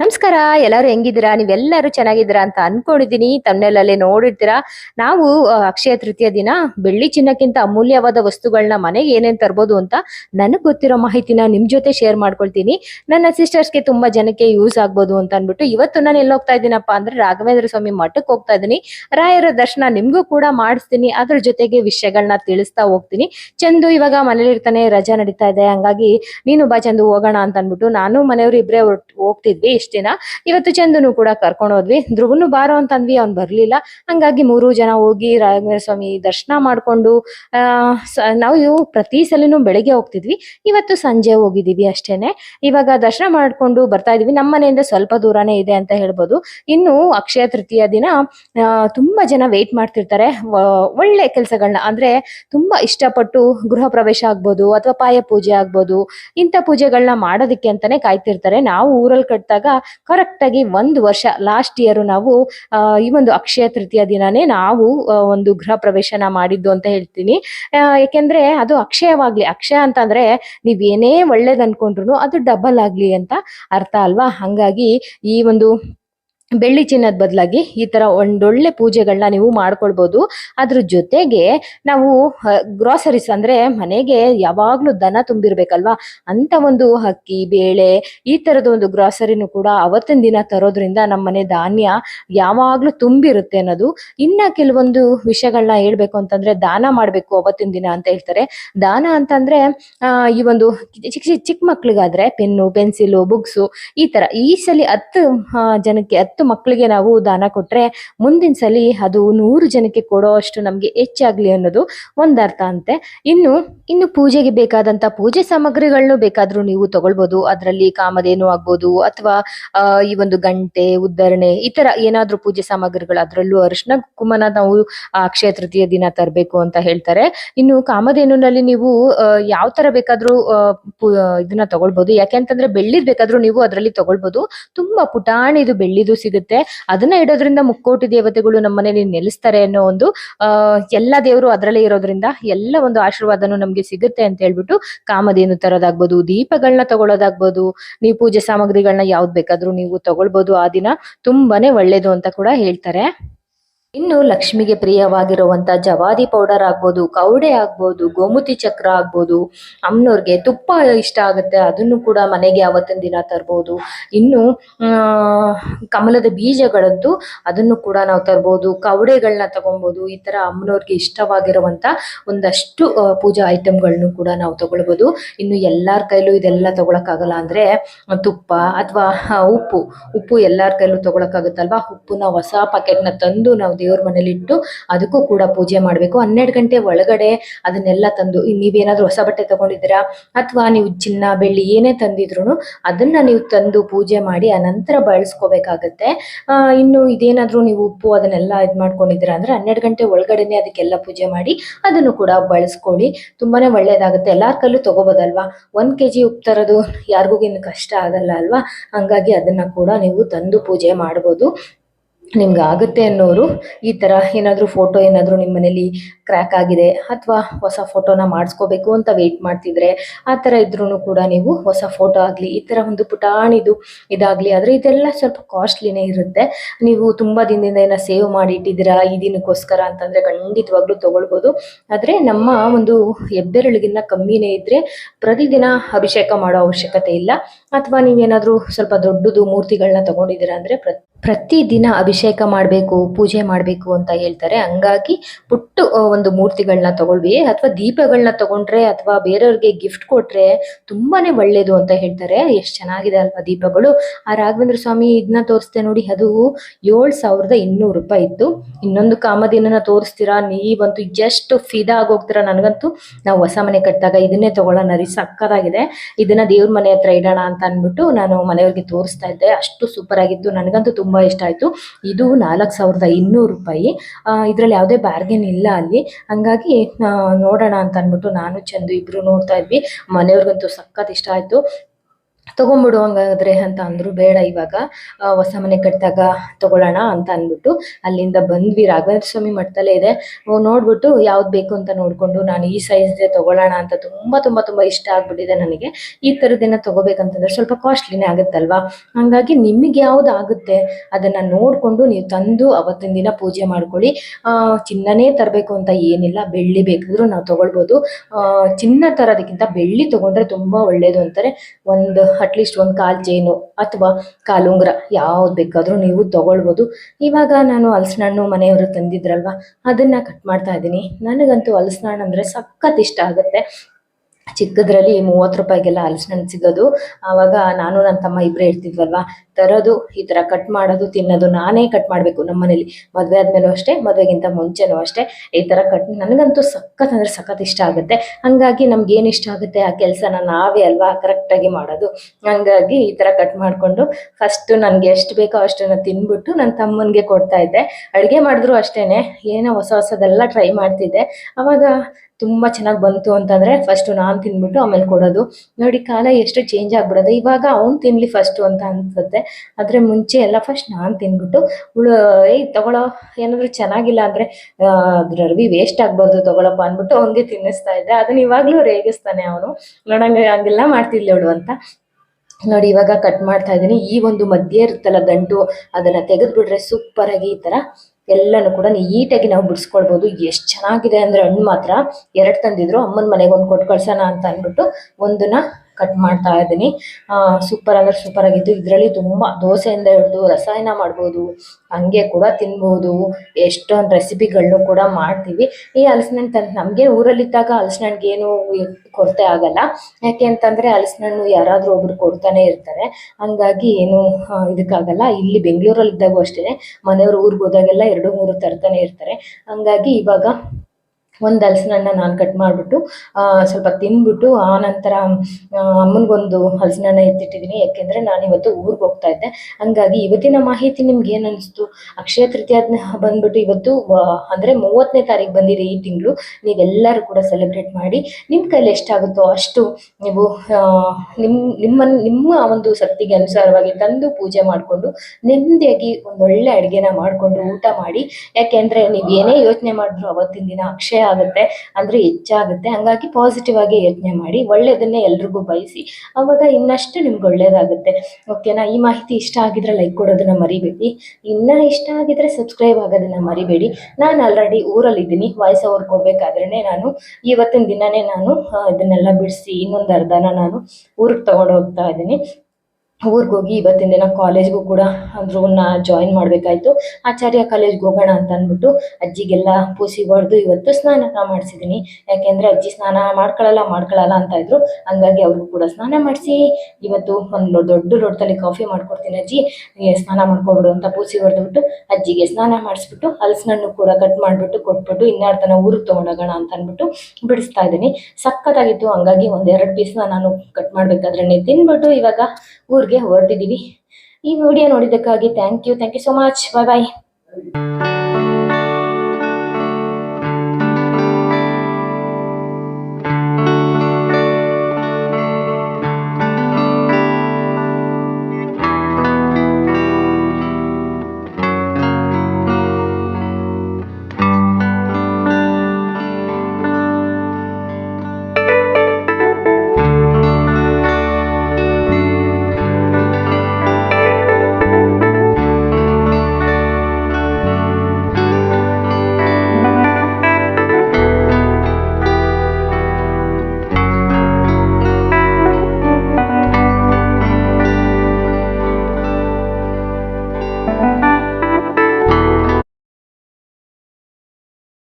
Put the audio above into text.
ನಮಸ್ಕಾರ, ಎಲ್ಲರೂ ಹೆಂಗಿದ್ದೀರಾ? ನೀವೆಲ್ಲರೂ ಚೆನ್ನಾಗಿದ್ದೀರಾ ಅಂತ ಅನ್ಕೊಂಡಿದ್ದೀನಿ. ತಮ್ಮನೆಲ್ಲೇ ನೋಡಿರ್ತೀರಾ. ನಾವು ಅಕ್ಷಯ ತೃತೀಯ ದಿನ, ಬೆಳ್ಳಿ ಚಿನ್ನಕ್ಕಿಂತ ಅಮೂಲ್ಯವಾದ ವಸ್ತುಗಳನ್ನ ಮನೆಗೆ ಏನೇನು ತರ್ಬೋದು ಅಂತ ನನಗೆ ಗೊತ್ತಿರೋ ಮಾಹಿತಿನ ನಿಮ್ಮ ಜೊತೆ ಶೇರ್ ಮಾಡ್ಕೊಳ್ತೀನಿ. ನನ್ನ ಸಿಸ್ಟರ್ಸ್ಗೆ ತುಂಬಾ ಜನಕ್ಕೆ ಯೂಸ್ ಆಗ್ಬೋದು ಅಂತ ಅನ್ಬಿಟ್ಟು ಇವತ್ತು ನಾನು ಎಲ್ಲಿ ಹೋಗ್ತಾ ಇದ್ದೀನಪ್ಪ ಅಂದ್ರೆ ರಾಘವೇಂದ್ರ ಸ್ವಾಮಿ ಮಠಕ್ಕೆ ಹೋಗ್ತಾ ಇದ್ದೀನಿ. ರಾಯರ ದರ್ಶನ ನಿಮಗೂ ಕೂಡ ಮಾಡಿಸ್ತೀನಿ. ಅದ್ರ ಜೊತೆಗೆ ವಿಷಯಗಳನ್ನ ತಿಳಿಸ್ತಾ ಹೋಗ್ತೀನಿ. ಚಂದು ಇವಾಗ ಮನೇಲಿ ಇರ್ತಾನೆ, ರಜಾ ನಡೀತಾ ಇದೆ. ಹಂಗಾಗಿ ನೀನು ಬಾ ಚಂದು ಹೋಗೋಣ ಅಂತ ಅಂದ್ಬಿಟ್ಟು ನಾನು ಮನೆಯವರು ಇಬ್ಬರೇ ಹೋಗ್ತಿದ್ವಿ. ಇಷ್ಟ ದಿನ. ಇವತ್ತು ಚಂದನು ಕೂಡ ಕರ್ಕೊಂಡು ಹೋದ್ವಿ. ಧ್ರುವನು ಬಾರೋ ಅಂತ ಅಂದ್ವಿ, ಅವ್ನು ಬರ್ಲಿಲ್ಲ. ಹಂಗಾಗಿ ಮೂರು ಜನ ಹೋಗಿ ರಾಘವೇಂದ್ರ ಸ್ವಾಮಿ ದರ್ಶನ ಮಾಡ್ಕೊಂಡು ನಾವು ಇವು ಪ್ರತಿ ಸಲಿನೂ ಬೆಳಿಗ್ಗೆ ಹೋಗ್ತಿದ್ವಿ. ಇವತ್ತು ಸಂಜೆ ಹೋಗಿದ್ದೀವಿ ಅಷ್ಟೇನೆ. ಇವಾಗ ದರ್ಶನ ಮಾಡ್ಕೊಂಡು ಬರ್ತಾ ಇದೀವಿ. ನಮ್ಮ ಮನೆಯಿಂದ ಸ್ವಲ್ಪ ದೂರನೇ ಇದೆ ಅಂತ ಹೇಳ್ಬೋದು. ಇನ್ನು ಅಕ್ಷಯ ತೃತೀಯ ದಿನ ತುಂಬಾ ಜನ ವೇಟ್ ಮಾಡ್ತಿರ್ತಾರೆ. ಒಳ್ಳೆ ಕೆಲಸಗಳನ್ನ ಅಂದ್ರೆ ತುಂಬಾ ಇಷ್ಟಪಟ್ಟು ಗೃಹ ಪ್ರವೇಶ ಆಗ್ಬೋದು ಅಥವಾ ಪಾಯ ಪೂಜೆ ಆಗ್ಬೋದು. ಇಂಥ ಪೂಜೆಗಳನ್ನ ಮಾಡೋದಕ್ಕೆ ಅಂತಾನೆ ಕಾಯ್ತಿರ್ತಾರೆ. ನಾವು ಊರಲ್ಲಿ ಕಟ್ಟಿದಾಗ ಕರೆಕ್ಟ್ ಆಗಿ ಒಂದು ವರ್ಷ ಲಾಸ್ಟ್ ಇಯರ್ ನಾವು ಈ ಒಂದು ಅಕ್ಷಯ ತೃತೀಯ ದಿನನೇ ನಾವು ಒಂದು ಗೃಹ ಪ್ರವೇಶನ ಮಾಡಿದ್ದು ಅಂತ ಹೇಳ್ತೀನಿ. ಯಾಕೆಂದ್ರೆ ಅದು ಅಕ್ಷಯವಾಗ್ಲಿ, ಅಕ್ಷಯ ಅಂತಂದ್ರೆ ನೀವ್ ಏನೇ ಒಳ್ಳೇದ್ ಅನ್ಕೊಂಡ್ರು ಅದು ಡಬಲ್ ಆಗ್ಲಿ ಅಂತ ಅರ್ಥ ಅಲ್ವಾ? ಹಂಗಾಗಿ ಈ ಒಂದು ಬೆಳ್ಳಿ ಚಿನ್ನದ ಬದಲಾಗಿ ಈ ಥರ ಒಂದೊಳ್ಳೆ ಪೂಜೆಗಳನ್ನ ನೀವು ಮಾಡ್ಕೊಳ್ಬೋದು. ಅದ್ರ ಜೊತೆಗೆ ನಾವು ಗ್ರಾಸರೀಸ್ ಅಂದ್ರೆ ಮನೆಗೆ ಯಾವಾಗಲೂ ದನ ತುಂಬಿರ್ಬೇಕಲ್ವಾ? ಅಂತ ಒಂದು ಅಕ್ಕಿ, ಬೇಳೆ ಈ ತರದ ಒಂದು ಗ್ರಾಸರಿನೂ ಕೂಡ ಅವತ್ತಿನ ದಿನ ತರೋದ್ರಿಂದ ನಮ್ಮ ಮನೆ ಧಾನ್ಯ ಯಾವಾಗಲೂ ತುಂಬಿರುತ್ತೆ ಅನ್ನೋದು. ಇನ್ನ ಕೆಲವೊಂದು ವಿಷಯಗಳನ್ನ ಹೇಳ್ಬೇಕು ಅಂತಂದ್ರೆ ದಾನ ಮಾಡಬೇಕು ಅವತ್ತಿನ ದಿನ ಅಂತ ಹೇಳ್ತಾರೆ. ದಾನ ಅಂತಂದ್ರೆ ಈ ಒಂದು ಚಿಕ್ಕ ಚಿಕ್ಕ ಮಕ್ಳಿಗಾದ್ರೆ ಪೆನ್ನು, ಪೆನ್ಸಿಲು, ಬುಕ್ಸು ಈ ತರ ಈ ಸಲ ಹತ್ತು ಜನಕ್ಕೆ ಹತ್ತು ಮಕ್ಕಳಿಗೆ ನಾವು ದಾನ ಕೊಟ್ರೆ ಮುಂದಿನ ಸಲಿ ಅದು ನೂರು ಜನಕ್ಕೆ ಕೊಡೋ ಅಷ್ಟು ನಮ್ಗೆ ಹೆಚ್ಚಾಗ್ಲಿ ಅನ್ನೋದು ಒಂದರ್ಥ ಅಂತೆ. ಇನ್ನು ಇನ್ನು ಪೂಜೆಗೆ ಬೇಕಾದಂತ ಪೂಜೆ ಸಾಮಗ್ರಿಗಳನ್ನು ಬೇಕಾದ್ರೂ ನೀವು ತಗೊಳ್ಬೋದು. ಅದರಲ್ಲಿ ಕಾಮಧೇನು ಆಗ್ಬೋದು ಅಥವಾ ಈ ಒಂದು ಗಂಟೆ, ಉದ್ದರಣೆ, ಈ ತರ ಏನಾದ್ರೂ ಪೂಜೆ ಸಾಮಗ್ರಿಗಳು ಅದರಲ್ಲೂ ಅರಿಶಿನ ಕುಂಕುಮನ ನಾವು ಅಕ್ಷಯ ತೃತೀಯ ದಿನ ತರಬೇಕು ಅಂತ ಹೇಳ್ತಾರೆ. ಇನ್ನು ಕಾಮಧೇನುನಲ್ಲಿ ನೀವು ಯಾವ ತರ ಬೇಕಾದ್ರೂ ಇದನ್ನ ತಗೊಳ್ಬೋದು. ಯಾಕೆಂತಂದ್ರೆ ಬೆಳ್ಳಿದ್ ಬೇಕಾದ್ರೂ ನೀವು ಅದರಲ್ಲಿ ತಗೊಳ್ಬೋದು. ತುಂಬಾ ಪುಟಾಣಿದು ಬೆಳ್ಳಿದು ಸಿಗುತ್ತೆ. ಅದನ್ನ ಇಡೋದ್ರಿಂದ ಮುಕ್ಕೋಟಿ ದೇವತೆಗಳು ನಮ್ಮ ಮನೇಲಿ ನೆಲೆಸ್ತಾರೆ ಅನ್ನೋ ಒಂದು ಎಲ್ಲ ದೇವರು ಅದರಲ್ಲೇ ಇರೋದ್ರಿಂದ ಎಲ್ಲ ಒಂದು ಆಶೀರ್ವಾದನೂ ನಮ್ಗೆ ಸಿಗುತ್ತೆ ಅಂತ ಹೇಳ್ಬಿಟ್ಟು ಕಾಮಧೇನು ತರೋದಾಗ್ಬೋದು ದೀಪಗಳನ್ನ ತಗೊಳ್ಳೋದಾಗ್ಬೋದು, ನೀವು ಪೂಜೆ ಸಾಮಗ್ರಿಗಳನ್ನ ಯಾವ್ದು ಬೇಕಾದ್ರೂ ನೀವು ತಗೊಳ್ಬೋದು. ಆ ದಿನ ತುಂಬಾನೇ ಒಳ್ಳೇದು ಅಂತ ಕೂಡ ಹೇಳ್ತಾರೆ. ಇನ್ನು ಲಕ್ಷ್ಮಿಗೆ ಪ್ರಿಯವಾಗಿರುವಂತ ಜವಾದಿ ಪೌಡರ್ ಆಗ್ಬೋದು, ಕೌಡೆ ಆಗ್ಬೋದು, ಗೋಮುತಿ ಚಕ್ರ ಆಗ್ಬೋದು ಅಮ್ಮನವ್ರಿಗೆ ತುಪ್ಪ ಇಷ್ಟ ಆಗುತ್ತೆ, ಅದನ್ನು ಕೂಡ ಮನೆಗೆ ಅವತ್ತಿನ ದಿನ ತರ್ಬೋದು. ಇನ್ನು ಕಮಲದ ಬೀಜಗಳದ್ದು ಅದನ್ನು ಕೂಡ ನಾವು ತರ್ಬೋದು ಕವಡೆಗಳನ್ನ ತಗೊಬೋದು, ಈ ತರ ಅಮ್ಮನವ್ರಿಗೆ ಇಷ್ಟವಾಗಿರುವಂತ ಒಂದಷ್ಟು ಪೂಜಾ ಐಟಮ್ಗಳನ್ನು ಕೂಡ ನಾವು ತಗೊಳ್ಬೋದು. ಇನ್ನು ಎಲ್ಲರ ಕೈಲೂ ಇದೆಲ್ಲ ತಗೊಳಕ್ಕಾಗಲ್ಲ ಅಂದ್ರೆ ತುಪ್ಪ ಅಥವಾ ಉಪ್ಪು ಉಪ್ಪು ಎಲ್ಲರ ಕೈಲೂ ತಗೊಳಕ್ಕಾಗುತ್ತಲ್ವಾ? ಉಪ್ಪುನ ಹೊಸ ಪಾಕೆಟ್ನ ತಂದು ನಾವು ದೇವ್ರ ಮನೇಲಿ ಇಟ್ಟು ಅದಕ್ಕೂ ಕೂಡ ಪೂಜೆ ಮಾಡಬೇಕು. ಹನ್ನೆರಡು ಗಂಟೆ ಒಳಗಡೆ ಅದನ್ನೆಲ್ಲ ತಂದು ನೀವೇನಾದ್ರೂ ಹೊಸ ಬಟ್ಟೆ ತಗೊಂಡಿದ್ದೀರಾ? ಅಥವಾ ನೀವು ಚಿನ್ನ, ಬೆಳ್ಳಿ ಏನೇ ತಂದಿದ್ರು ಅದನ್ನ ನೀವು ತಂದು ಪೂಜೆ ಮಾಡಿ ಆ ನಂತರ ಬಳಸ್ಕೋಬೇಕಾಗತ್ತೆ ಇನ್ನು ಇದೇನಾದ್ರೂ ನೀವು ಉಪ್ಪು ಅದನ್ನೆಲ್ಲ ಇದು ಮಾಡ್ಕೊಂಡಿದ್ದೀರಾ ಅಂದ್ರೆ ಹನ್ನೆರಡು ಗಂಟೆ ಒಳಗಡೆನೆ ಅದಕ್ಕೆಲ್ಲ ಪೂಜೆ ಮಾಡಿ ಅದನ್ನು ಕೂಡ ಬಳಸ್ಕೊಳ್ಳಿ. ತುಂಬಾನೇ ಒಳ್ಳೇದಾಗುತ್ತೆ. ಎಲ್ಲಾರ ಕಲ್ಲು ತಗೋಬೋದಲ್ವಾ? ಒಂದ್ ಕೆಜಿ ಉಪ್ಪು ತರೋದು ಯಾರಿಗೂ ಕಷ್ಟ ಆಗಲ್ಲ ಅಲ್ವಾ? ಹಂಗಾಗಿ ಅದನ್ನ ಕೂಡ ನೀವು ತಂದು ಪೂಜೆ ಮಾಡ್ಬೋದು. ನಿಮ್ಗೆ ಆಗುತ್ತೆ ಅನ್ನೋರು ಈ ಥರ ಏನಾದರೂ ಫೋಟೋ ಏನಾದರೂ ನಿಮ್ಮ ಮನೇಲಿ ಕ್ರ್ಯಾಕ್ ಆಗಿದೆ ಅಥವಾ ಹೊಸ ಫೋಟೋನ ಮಾಡಿಸ್ಕೋಬೇಕು ಅಂತ ವೆಯ್ಟ್ ಮಾಡ್ತಿದ್ರೆ ಆ ಥರ ಇದ್ರೂ ಕೂಡ ನೀವು ಹೊಸ ಫೋಟೋ ಆಗಲಿ ಈ ಥರ ಒಂದು ಪುಟಾಣಿದು ಇದಾಗಲಿ ಆದರೆ ಇದೆಲ್ಲ ಸ್ವಲ್ಪ ಕಾಸ್ಟ್ಲಿನೇ ಇರುತ್ತೆ. ನೀವು ತುಂಬ ದಿನದಿಂದ ಏನೋ ಸೇವ್ ಮಾಡಿ ಇಟ್ಟಿದ್ದೀರಾ ಈ ದಿನಕ್ಕೋಸ್ಕರ ಅಂತಂದರೆ ಖಂಡಿತವಾಗ್ಲೂ ತಗೊಳ್ಬೋದು. ಆದರೆ ನಮ್ಮ ಒಂದು ಹೆಬ್ಬೆರಳಿಗಿನ್ನ ಕಮ್ಮಿನೇ ಇದ್ದರೆ ಪ್ರತಿದಿನ ಅಭಿಷೇಕ ಮಾಡೋ ಅವಶ್ಯಕತೆ ಇಲ್ಲ. ಅಥವಾ ನೀವೇನಾದರೂ ಸ್ವಲ್ಪ ದೊಡ್ಡದು ಮೂರ್ತಿಗಳನ್ನ ತಗೊಂಡಿದ್ದೀರಾ ಅಂದರೆ ಪ್ರ ಪ್ರತಿದಿನ ಅಭಿಷೇಕ ಮಾಡಬೇಕು, ಪೂಜೆ ಮಾಡಬೇಕು ಅಂತ ಹೇಳ್ತಾರೆ. ಹಂಗಾಗಿ ಪುಟ್ಟು ಒಂದು ಮೂರ್ತಿಗಳನ್ನ ತಗೊಳ್ವಿ ಅಥವಾ ದೀಪಗಳನ್ನ ತಗೊಂಡ್ರೆ ಅಥವಾ ಬೇರೆಯವ್ರಿಗೆ ಗಿಫ್ಟ್ ಕೊಟ್ರೆ ತುಂಬಾನೇ ಒಳ್ಳೇದು ಅಂತ ಹೇಳ್ತಾರೆ. ಎಷ್ಟು ಚೆನ್ನಾಗಿದೆ ಅಲ್ವಾ ದೀಪಗಳು. ಆ ರಾಘವೇಂದ್ರ ಸ್ವಾಮಿ ಇದನ್ನ ತೋರಿಸ್ತೇ ನೋಡಿ, ಅದು ಏಳು ಸಾವಿರದ ಇನ್ನೂರು ರೂಪಾಯಿ ಇತ್ತು. ಇನ್ನೊಂದು ಕಾಮದಿನ ತೋರಿಸ್ತೀರಾ? ನೀವಂತೂ ಎಷ್ಟು ಫಿದಾ ಆಗೋಗ್ತೀರಾ ನನಗಂತೂ? ನಾವು ಹೊಸ ಮನೆ ಕಟ್ಟಿದಾಗ ಇದನ್ನೇ ತಗೊಳ್ಳೋಣ, ರೀ, ಸಕ್ಕದಾಗಿದೆ. ಇದನ್ನ ದೇವ್ರ ಮನೆ ಹತ್ರ ಇಡೋಣ ಅಂತ ಅಂದ್ಬಿಟ್ಟು ನಾನು ಮನೆಯವ್ರಿಗೆ ತೋರಿಸ್ತಾ ಇದ್ದೆ. ಅಷ್ಟು ಸೂಪರ್ ಆಗಿತ್ತು. ನನಗಂತೂ ತುಂಬಾ ಇಷ್ಟ ಆಯ್ತು. ಇದು ನಾಲ್ಕು ಸಾವಿರದ ಇನ್ನೂರು ರೂಪಾಯಿ. ಇದರಲ್ಲಿ ಯಾವುದೇ ಬಾರ್ಗೇನ್ ಇಲ್ಲ ಅಲ್ಲಿ. ಹಂಗಾಗಿ ನೋಡೋಣ ಅಂತ ಅಂದ್ಬಿಟ್ಟು ನಾನು, ಚಂದು ಇಬ್ಬರು ನೋಡ್ತಾ ಇದ್ವಿ. ಮನೆಯವ್ರಿಗಂತೂ ಸಖತ್ ಇಷ್ಟ ಆಯ್ತು. ತಗೊಂಬಿಡು ಹಂಗಾದ್ರೆ ಅಂತ ಅಂದ್ರು, ಬೇಡ ಇವಾಗ ಹೊಸ ಮನೆ ಕಟ್ಟಿದಾಗ ತಗೊಳ್ಳೋಣ ಅಂತ ಅಂದ್ಬಿಟ್ಟು ಅಲ್ಲಿಂದ ಬಂದ್ವಿ. ರಾಘವೇಂದ್ರ ಸ್ವಾಮಿ ಮಠದಲ್ಲೇ ಇದೆ. ನೋಡ್ಬಿಟ್ಟು ಯಾವ್ದು ಬೇಕು ಅಂತ ನೋಡ್ಕೊಂಡು ನಾನು ಈ ಸೈಜ್ ತಗೊಳ್ಳೋಣ ಅಂತ ತುಂಬಾ ತುಂಬಾ ತುಂಬಾ ಇಷ್ಟ ಆಗ್ಬಿಟ್ಟಿದೆ ನನಗೆ. ಈ ಥರದ್ದೇನ ತಗೋಬೇಕಂತಂದ್ರೆ ಸ್ವಲ್ಪ ಕಾಸ್ಟ್ಲಿನೇ ಆಗುತ್ತಲ್ವಾ? ಹಂಗಾಗಿ ನಿಮಗೆ ಯಾವ್ದು ಆಗುತ್ತೆ ಅದನ್ನ ನೋಡ್ಕೊಂಡು ನೀವು ತಂದು ಅವತ್ತಿನ ದಿನ ಪೂಜೆ ಮಾಡ್ಕೊಳ್ಳಿ. ಚಿನ್ನನೇ ತರಬೇಕು ಅಂತ ಏನಿಲ್ಲ, ಬೆಳ್ಳಿ ಬೇಕಿದ್ರೂ ನಾವು ತಗೊಳ್ಬೋದು. ಚಿನ್ನ ತರೋದಕ್ಕಿಂತ ಬೆಳ್ಳಿ ತಗೊಂಡ್ರೆ ತುಂಬಾ ಒಳ್ಳೇದು ಅಂತಾರೆ. ಒಂದು ಅಟ್ಲೀಸ್ಟ್ ಒಂದು ಕಾಲು ಚೈನು ಅಥವಾ ಕಾಲುಂಗ್ರ ಯಾವ್ದು ಬೇಕಾದರೂ ನೀವು ತಗೊಳ್ಬೋದು. ಇವಾಗ ನಾನು ಹಲಸಿನಣ್ಣು ಮನೆಯವರು ತಂದಿದ್ರಲ್ವ, ಅದನ್ನ ಕಟ್ ಮಾಡ್ತಾ ಇದ್ದೀನಿ. ನನಗಂತೂ ಹಲಸಿನ ಹಣ್ಣು ಅಂದರೆ ಸಖತ್ ಇಷ್ಟ ಆಗುತ್ತೆ. ಚಿಕ್ಕದ್ರಲ್ಲಿ ಮೂವತ್ತು ರೂಪಾಯಿಗೆಲ್ಲ ಹಲಸಿನ ಹಣ್ಣು ಸಿಗೋದು. ಆವಾಗ ನಾನು ನನ್ನ ತಮ್ಮ ಇಬ್ಬರೇ ಇರ್ತಿದ್ವಲ್ವಾ? ತರೋದು, ಈ ಥರ ಕಟ್ ಮಾಡೋದು, ತಿನ್ನೋದು ನಾನೇ ಕಟ್ ಮಾಡಬೇಕು ನಮ್ಮ ಮನೇಲಿ. ಮದುವೆ ಆದಮೇಲೂ ಅಷ್ಟೇ, ಮದುವೆಗಿಂತ ಮುಂಚೆನೂ ಅಷ್ಟೇ. ಈ ಥರ ಕಟ್ ನನಗಂತೂ ಸಖತ್ ಅಂದರೆ ಸಖತ್ ಇಷ್ಟ ಆಗುತ್ತೆ. ಹಂಗಾಗಿ ನಮ್ಗೇನು ಇಷ್ಟ ಆಗುತ್ತೆ? ಆ ಕೆಲಸನ ನಾವೇ ಅಲ್ವಾ ಕರೆಕ್ಟಾಗಿ ಮಾಡೋದು. ಹಂಗಾಗಿ ಈ ಥರ ಕಟ್ ಮಾಡಿಕೊಂಡು ಫಸ್ಟು ನನಗೆ ಎಷ್ಟು ಬೇಕೋ ಅಷ್ಟನ್ನು ತಿನ್ಬಿಟ್ಟು ನನ್ನ ತಮ್ಮನಿಗೆ ಕೊಡ್ತಾ ಇದ್ದೆ. ಅಡುಗೆ ಮಾಡಿದ್ರು ಅಷ್ಟೇ ಏನೋ ಹೊಸ ಹೊಸದೆಲ್ಲ ಟ್ರೈ ಮಾಡ್ತಿದ್ದೆ. ಅವಾಗ ತುಂಬ ಚೆನ್ನಾಗಿ ಬಂತು ಅಂತಂದ್ರೆ ಫಸ್ಟ್ ನಾನು ತಿನ್ಬಿಟ್ಟು ಆಮೇಲೆ ಕೊಡೋದು. ನೋಡಿ ಕಾಲ ಎಷ್ಟು ಚೇಂಜ್ ಆಗ್ಬಿಡೋದು. ಇವಾಗ ಅವ್ನು ತಿನ್ನಲಿ ಫಸ್ಟು ಅಂತ ಅನ್ಸುತ್ತೆ. ಆದ್ರೆ ಮುಂಚೆ ಎಲ್ಲ ಫಸ್ಟ್ ನಾನು ತಿನ್ಬಿಟ್ಟು ಉಳು ಏಯ್ ತಗೊಳ್ಳೋ ಏನಾದ್ರು ಚೆನ್ನಾಗಿಲ್ಲ ಅಂದ್ರೆ ಅದ್ರ ರವಿ ವೇಸ್ಟ್ ಆಗ್ಬಾರ್ದು ತಗೊಳಪ್ಪ ಅಂದ್ಬಿಟ್ಟು ಅವನಿಗೆ ತಿನ್ನಿಸ್ತಾ ಇದ್ದೆ. ಅದನ್ನ ಇವಾಗಲೂ ರೇಗಿಸ್ತಾನೆ ಅವನು. ನೋಡಂಗೆ ಹಂಗೆಲ್ಲ ಮಾಡ್ತಿದ್ಲಿ ಅವಳು ಅಂತ. ನೋಡಿ ಇವಾಗ ಕಟ್ ಮಾಡ್ತಾ ಇದ್ದೀನಿ. ಈ ಒಂದು ಮಧ್ಯ ಇರುತ್ತಲ್ಲ ಗಂಟು, ಅದನ್ನ ತೆಗೆದ್ಬಿಟ್ರೆ ಸೂಪರ್ ಆಗಿ ಈ ತರ ಎಲ್ಲನೂ ಕೂಡ ನೀಟಾಗಿ ನಾವು ಬಿಡಿಸ್ಕೊಳ್ಬೋದು. ಎಷ್ಟು ಚೆನ್ನಾಗಿದೆ ಅಂದ್ರೆ ಹಣ್ಣು ಮಾತ್ರ. ಎರಡು ತಂದಿದ್ರು, ಅಮ್ಮನ ಮನೆಗೆ ಒಂದು ಕೊಟ್ಟು ಕಳ್ಸೋಣ ಅಂತ ಅಂದ್ಬಿಟ್ಟು ಒಂದನ್ನ ಕಟ್ ಮಾಡ್ತಾ ಇದ್ದೀನಿ. ಸೂಪರ್ ಅಂದ್ರೆ ಸೂಪರ್ ಆಗಿತ್ತು ಇದರಲ್ಲಿ ತುಂಬಾ ದೋಸೆಯಿಂದ ಹಿಡಿದು ರಸಾಯನ ಮಾಡ್ಬೋದು, ಹಂಗೆ ಕೂಡ ತಿನ್ಬೋದು, ಎಷ್ಟೊಂದು ರೆಸಿಪಿಗಳನ್ನು ಕೂಡ ಮಾಡ್ತೀವಿ. ಈ ಹಲಸಿನ ತಂದು ನಮಗೆ ಊರಲ್ಲಿದ್ದಾಗ ಹಲಸಿನ ಹಣ್ಣಿಗೆ ಏನು ಕೊರತೆ ಆಗಲ್ಲ. ಯಾಕೆ ಅಂತಂದ್ರೆ ಹಲಸಿನ ಹಣ್ಣು ಯಾರಾದರೂ ಒಬ್ರು ಕೊಡ್ತಾನೆ ಇರ್ತಾರೆ. ಹಂಗಾಗಿ ಏನು ಇದಕ್ಕಾಗಲ್ಲ. ಇಲ್ಲಿ ಬೆಂಗಳೂರಲ್ಲಿ ಇದ್ದಾಗೂ ಅಷ್ಟೇ ಮನೆಯವರು ಊರಿಗೆ ಹೋದಾಗೆಲ್ಲ ಎರಡು ಮೂರು ತರ್ತಾನೆ ಇರ್ತಾರೆ. ಹಂಗಾಗಿ ಇವಾಗ ಒಂದು ಹಲಸಿನ ಹಣ್ಣ ನಾನು ಕಟ್ ಮಾಡಿಬಿಟ್ಟು ಸ್ವಲ್ಪ ತಿನ್ಬಿಟ್ಟು, ಆ ನಂತರ ಅಮ್ಮನಿಗೊಂದು ಹಲಸಿನ ಹಣ್ಣ ಎತ್ತಿಟ್ಟಿದ್ದೀನಿ ಯಾಕೆಂದರೆ ನಾನು ಇವತ್ತು ಊರಿಗೆ ಹೋಗ್ತಾ ಇದ್ದೆ. ಹಂಗಾಗಿ ಇವತ್ತಿನ ಮಾಹಿತಿ ನಿಮ್ಗೆ ಏನು ಅನಿಸ್ತು? ಅಕ್ಷಯ ತೃತೀಯ ಬಂದ್ಬಿಟ್ಟು ಇವತ್ತು ಅಂದರೆ ಮೂವತ್ತನೇ ತಾರೀಕು ಬಂದಿದೆ ಈ ತಿಂಗಳು. ನೀವೆಲ್ಲರೂ ಕೂಡ ಸೆಲೆಬ್ರೇಟ್ ಮಾಡಿ ನಿಮ್ಮ ಕೈಲಿ ಎಷ್ಟಾಗುತ್ತೋ ಅಷ್ಟು ನೀವು ನಿಮ್ಮ ನಿಮ್ಮ ನಿಮ್ಮ ಒಂದು ಶಕ್ತಿಗೆ ಅನುಸಾರವಾಗಿ ತಂದು ಪೂಜೆ ಮಾಡಿಕೊಂಡು, ನೆಮ್ಮದಿಯಾಗಿ ಒಂದು ಒಳ್ಳೆ ಅಡುಗೆನ ಮಾಡಿಕೊಂಡು ಊಟ ಮಾಡಿ. ಯಾಕೆಂದ್ರೆ ನೀವು ಏನೇ ಯೋಚನೆ ಮಾಡಿದ್ರು ಅವತ್ತಿನ ದಿನ ಅಕ್ಷಯ ಆಗುತ್ತೆ, ಅಂದ್ರೆ ಹೆಚ್ಚಾಗುತ್ತೆ. ಹಂಗಾಗಿ ಪಾಸಿಟಿವ್ ಆಗಿ ಯೋಚನೆ ಮಾಡಿ, ಒಳ್ಳೇದನ್ನೇ ಎಲ್ರಿಗೂ ಬಯಸಿ, ಅವಾಗ ಇನ್ನಷ್ಟು ನಿಮ್ಗೆ ಒಳ್ಳೇದಾಗುತ್ತೆ. ಓಕೆನಾ ಈ ಮಾಹಿತಿ ಇಷ್ಟ ಆಗಿದ್ರೆ ಲೈಕ್ ಕೊಡೋದನ್ನ ಮರಿಬೇಡಿ. ಇನ್ನ ಇಷ್ಟ ಆಗಿದ್ರೆ ಸಬ್ಸ್ಕ್ರೈಬ್ ಆಗೋದನ್ನ ಮರಿಬೇಡಿ. ನಾನು ಆಲ್ರೆಡಿ ಊರಲ್ಲಿದ್ದೀನಿ ವಾಯ್ಸ್ ಓವರ್ ಕೊಡ್ಬೇಕಾದ್ರೇ ನಾನು, ಇವತ್ತಿನ ದಿನನೇ ನಾನು ಇದನ್ನೆಲ್ಲ ಬಿಡಿಸಿ, ಇನ್ನೊಂದು ಅರ್ಧನ ನಾನು ಊರಿಗೆ ತಗೊಂಡೋಗ್ತಾ ಇದ್ದೀನಿ. ಊರಿಗೆ ಹೋಗಿ ಇವತ್ತಿನ ದಿನ ಕಾಲೇಜ್ಗೂ ಕೂಡ ಅದ್ರನ್ನ ಜಾಯಿನ್ ಮಾಡ್ಬೇಕಾಯ್ತು. ಆಚಾರ್ಯ ಕಾಲೇಜ್ಗೆ ಹೋಗೋಣ ಅಂತ ಅಂದ್ಬಿಟ್ಟು ಅಜ್ಜಿಗೆಲ್ಲ ಪೂಸಿ ಹೊಡೆದು ಇವತ್ತು ಸ್ನಾನ ಮಾಡಿಸಿದ್ದೀನಿ ಯಾಕೆಂದ್ರೆ ಅಜ್ಜಿ ಸ್ನಾನ ಮಾಡ್ಕೊಳ್ಳಲ್ಲ ಮಾಡ್ಕೊಳ್ಳಲ್ಲ ಅಂತ ಇದ್ರು. ಹಂಗಾಗಿ ಅವ್ರಿಗೂ ಕೂಡ ಸ್ನಾನ ಮಾಡಿಸಿ, ಇವತ್ತು ಒಂದು ದೊಡ್ಡ ಲೋಟದಲ್ಲಿ ಕಾಫಿ ಮಾಡ್ಕೊಡ್ತೀನಿ ಅಜ್ಜಿ. ಸ್ನಾನ ಮಾಡ್ಕೊಬಿಡು ಅಂತ ಪೂಸಿ ಹೊಡೆದ್ಬಿಟ್ಟು ಅಜ್ಜಿಗೆ ಸ್ನಾನ ಮಾಡಿಸ್ಬಿಟ್ಟು ಹಲಸಿನಣ್ಣು ಕೂಡ ಕಟ್ ಮಾಡಿಬಿಟ್ಟು ಕೊಟ್ಬಿಟ್ಟು ಇನ್ನಾರ್ತನ ಊರು ಊರಿಗೆ ತೊಗೊಂಡೋಗೋಣ ಅಂತ ಅಂದ್ಬಿಟ್ಟು ಬಿಡಿಸ್ತಾ ಇದ್ದೀನಿ. ಸಖತ್ತಾಗಿತ್ತು ಹಂಗಾಗಿ ಒಂದೆರಡು ಪೀಸ್ನ ನಾನು ಕಟ್ ಮಾಡಬೇಕಾದ್ರೆ ತಿಂದ್ಬಿಟ್ಟು ಇವಾಗ ಊರಿಗೆ ಹೊರಟಿದ್ದೀವಿ. ಈ video ನೋಡಿದ್ದಕ್ಕಾಗಿ thank you thank you so much bye bye